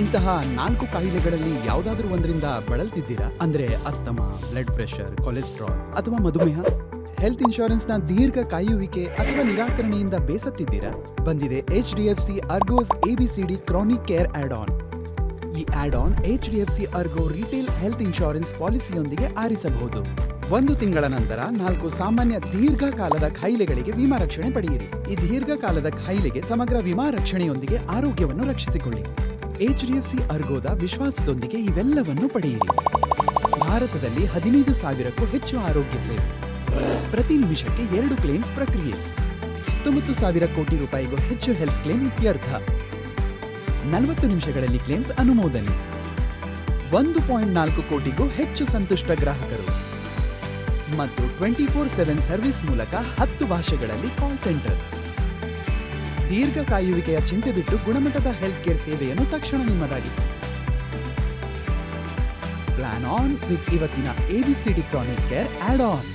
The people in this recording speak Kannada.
ಇಂತಹ ನಾಲ್ಕು ಕಾಯಿಲೆಗಳಲ್ಲಿ ಯಾವುದಾದ್ರೂ ಒಂದರಿಂದ ಬಳಲ್ತಿದ್ದೀರಾ? ಅಂದ್ರೆ ಅಸ್ತಮಾ ಬ್ಲಡ್ ಪ್ರೆಷರ್ ಕೊಲೆಸ್ಟ್ರಾಲ್ ಅಥವಾ ಮಧುಮೇಹ? ಹೆಲ್ತ್ ಇನ್ಶೂರೆನ್ಸ್ನ ದೀರ್ಘ ಕಾಯುವಿಕೆ ಅಥವಾ ನಿರಾಕರಣೆಯಿಂದ ಬೇಸತ್ತಿದ್ದೀರಾ? ಬಂದಿದೆ H D F C ERGO's A B C D chronic care add on ಈ add on H D F C ERGO retail health insurance ಪಾಲಿಸಿಯೊಂದಿಗೆ ಆರಿಸಬಹುದು. ಒಂದು ತಿಂಗಳ ನಂತರ ನಾಲ್ಕು ಸಾಮಾನ್ಯ ದೀರ್ಘಕಾಲದ ಕಾಯಿಲೆಗಳಿಗೆ ವಿಮಾ ರಕ್ಷಣೆ ಪಡೆಯಿರಿ. ಈ ದೀರ್ಘಕಾಲದ ಕಾಯಿಲೆಗೆ ಸಮಗ್ರ ವಿಮಾ ರಕ್ಷಣೆಯೊಂದಿಗೆ ಆರೋಗ್ಯವನ್ನು ರಕ್ಷಿಸಿಕೊಳ್ಳಿ. ಎಚ್ ಡಿ ಎಫ್ ಸಿ ಅರ್ಗೋದ ವಿಶ್ವಾಸದೊಂದಿಗೆ ಇವೆಲ್ಲವನ್ನು ಪಡೆಯಿರಿ. ಭಾರತದಲ್ಲಿ ಹದಿನೈದು ಸಾವಿರಕ್ಕೂ ಹೆಚ್ಚು ಆರೋಗ್ಯ ಸೇವೆ. ಪ್ರತಿ ನಿಮಿಷಕ್ಕೆ ಎರಡು ಕ್ಲೇಮ್ಸ್ ಪ್ರಕ್ರಿಯೆ. ಹತ್ತೊಂಬತ್ತು ಸಾವಿರ ಕೋಟಿ ರೂಪಾಯಿಗೂ ಹೆಚ್ಚು ಹೆಲ್ತ್ ಕ್ಲೇಮ್ ಇತ್ಯರ್ಥ. ನಲವತ್ತು ನಿಮಿಷಗಳಲ್ಲಿ ಕ್ಲೇಮ್ಸ್ ಅನುಮೋದನೆ. ಒಂದು ಪಾಯಿಂಟ್ ನಾಲ್ಕು ಕೋಟಿಗೂ ಹೆಚ್ಚು ಸಂತುಷ್ಟ ಗ್ರಾಹಕರು. ಮತ್ತು ಟ್ವೆಂಟಿ ಫೋರ್ ಸೆವೆನ್ ಸರ್ವಿಸ್ ಮೂಲಕ ಹತ್ತು ಭಾಷೆಗಳಲ್ಲಿ ಕಾಲ್ ಸೆಂಟರ್. ದೀರ್ಘ ಕಾಯುವಿಕೆಯ ಚಿಂತೆ ಬಿಟ್ಟು ಗುಣಮಟ್ಟದ ಹೆಲ್ತ್ ಕೇರ್ ಸೇವೆಯನ್ನು ತಕ್ಷಣ ನಿಮ್ಮದಾಗಿಸಿ. ಪ್ಲಾನ್ ಆನ್ ವಿತ್ ಇವತ್ತಿನ A B C D chronic care add on